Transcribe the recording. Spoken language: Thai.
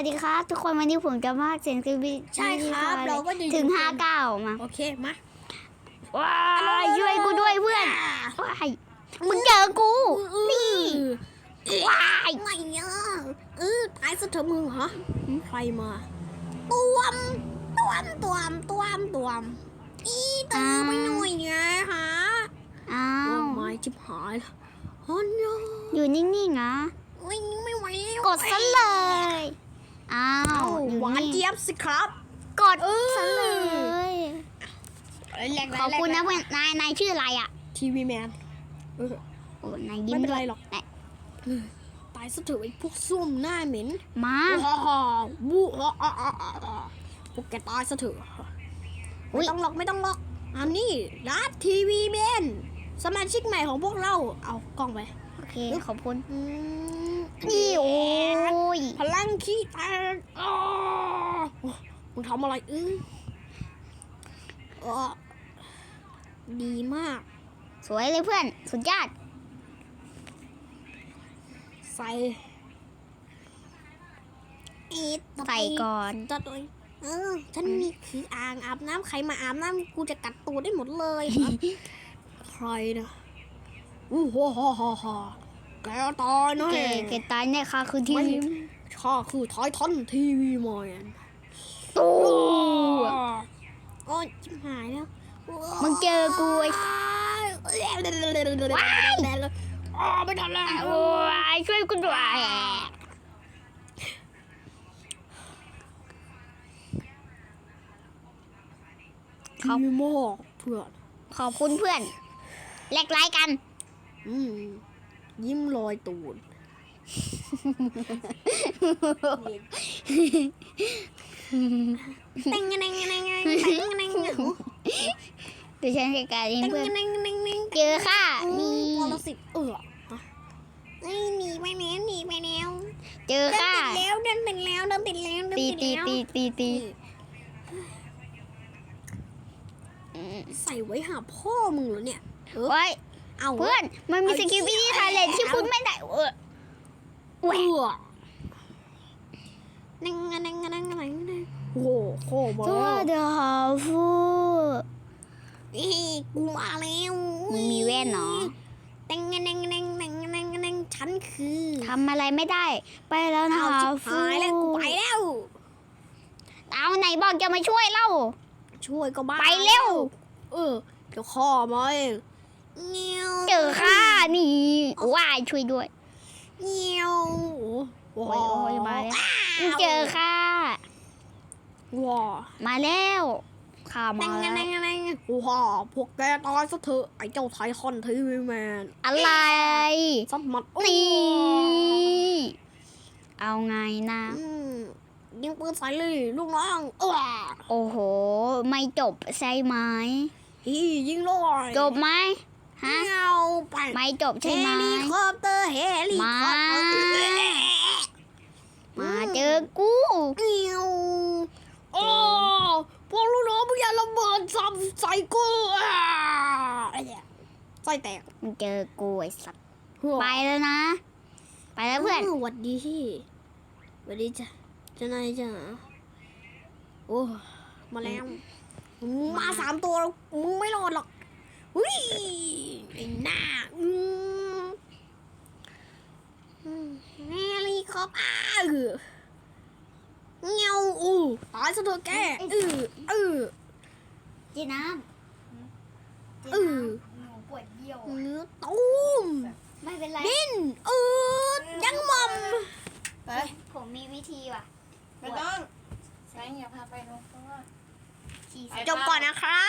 วัสดีครับ ทุกคนวันนี้ผมจะมาเสียงซีบีใช่ครับ เราก็จะอยู่ถึงกันห้าเก้ามา โอเค มาว้ายช่วยกูด้วยเพื่อนว้ายมึงเจอกู นี่ว้ายไม่เนี่ยเออตายซะเถอะมึงเหรอใครมาตวมตวมตวมตวมตวมอีตื่นไปหน่อยไงฮะอ้าโอ้วไม่จิบหายแล้วฮันยอยู่นิ่งๆนะไม่ไม่ไหวแล้วกดซะเลย อ้าเอ้าวอยู่หวานนิ่งเจี๊ยบสิครับ กดซะเลยแรงขอบคุณนะเพื่อนนายนายชื่ออะไรอะ ทีวีแมนเออโอ้นายยิ้ไม่มเป็นด้ไรวยหรอกไหนตายซะเถอะไอ้พวกส้วมหน้าเหม็น มาฮ่าฮ่าวู้ฮ่าฮ่าฮ่าฮ่าพวกแกตายซะเถอะอุ๊ไม่ยต้องหรอกไม่ต้องหรอกอันนี้รัดทีวีเบนสมาชิกใหม่ของพวกเรา เอากล้องไป โอเค ขอบคุณ อืมนี่โอ้ยพลังขี้แตกอ้อมึงทำอะไรอื้ออ้อดีมาก สวยเลยเพื่อน สุดยอด ใส่อีดใส่ก่อนตัดเลยเออ ฉันนี่คืออ่างอาบน้ำใครมาอาบน้ำกูจะกัดตัวได้หมดเลยครับใครนะอู้ฮ่าฮ่าฮ่าฮ่า แกตายนะเกเกตายเนี่ยค่ะคือทีไม่มข้าคือท้ายทันทีวีแมนตู้โอ้ยชิบหายแล้วมึงเจอกูไอ้ว้ายอ๋อไม่ทันแล้วโอ้ยช่วยกูด้วยทีวีมอกเพื่อน ขอบคุณเพื่อนแลกไลค์กัน อืม ยิ้มลอยตูดเต็งเงงเงงเงงเงงเต็งเงงเงงเดี๋ยวฉันจัดการเองเต็งเพื่อนเงงเงงเงงเจอค่ะนี่นี่วรสิทธิ์เออเอ้ยหนีไปแล้วหนีไปแล้วเจอเดินค่ะติดแล้วเดินติดแล้วเดินติดแล้วเดินตีติดตีแล้วตีตีตีใส่ไว้หาพ่อมึงเหรอเนี่ยเออโอ้ เอาเพื่อน มันมีเอาสกิลวิธีเหี้ยทาเลนที่พูดไม่ได้เออเออนั่งนั่งนั่งนั่งนั่งนั่งโอ้โหโคมาตัวแล้วเดียวหาฟูนี่กูมาแล้วมึงมีแว่นเหรอนั่งนั่งนั่งนั่งนั่งนั่งนั่งฉันคือทำอะไรไม่ได้ ไปแล้วนะเอาหาชิบฟูหายแล้วกูไปแล้วเอาไหนบอกจะมาช่วยเล่าช่วยก็บ้าไปเร็วเออเดี๋ยวข้อมาเอง เงี้ยวเจอค่ะนี่ว้ายช่วยด้วย เงี้ยวโอ้โหโอ้ยโอ้ยมาแล้วเจอค่ะว้ามาแล้วข่าวมานั่งแล้วนั่งนั่งว้าพวกแกตายซะเถอะไอ้เจ้าไทคอนทีวีแมนอะไรสัตว์มัดนี่เอาไงนะอืมยิงปืนใส่เลยลูกน้องเออโอ้โห ไม่จบใช่ไหมฮียิงเลยจบไหม ฮะเงาไปไม่จบเฮใช่ไหม ลิคอปเตอร์เฮลิคอปเตอร์มาเจอกูเงี้ยวโอ้พวกลูกน้องมึงอย่าระเบิดซ้ำใส่กูอะไอ้เนี่ยไส้แตกมึงเจอกูไอ้สัตว์ไปแล้วนะ ไปแล้วเพื่อนหวัดดีที่หวัดดีจ้ะจะนายจ้ะโอ้มาแล้วมึงมาสามตัวแล้วมึงไม่รอดหรอก อุ้ยไอ้หน้าอืมเฮลิคอปเตอร์เงาอู้ตายซะเถอะแกเออเออจีน้เออหนูปวดเยี่ยวเนื้อตุ้มไม่เป็นไรบินเออยังมอมไปผมมีวิธีว่ะไม่ต้องแสงอย่าพาไปนกเพราะว่าจบก่อนนะครับ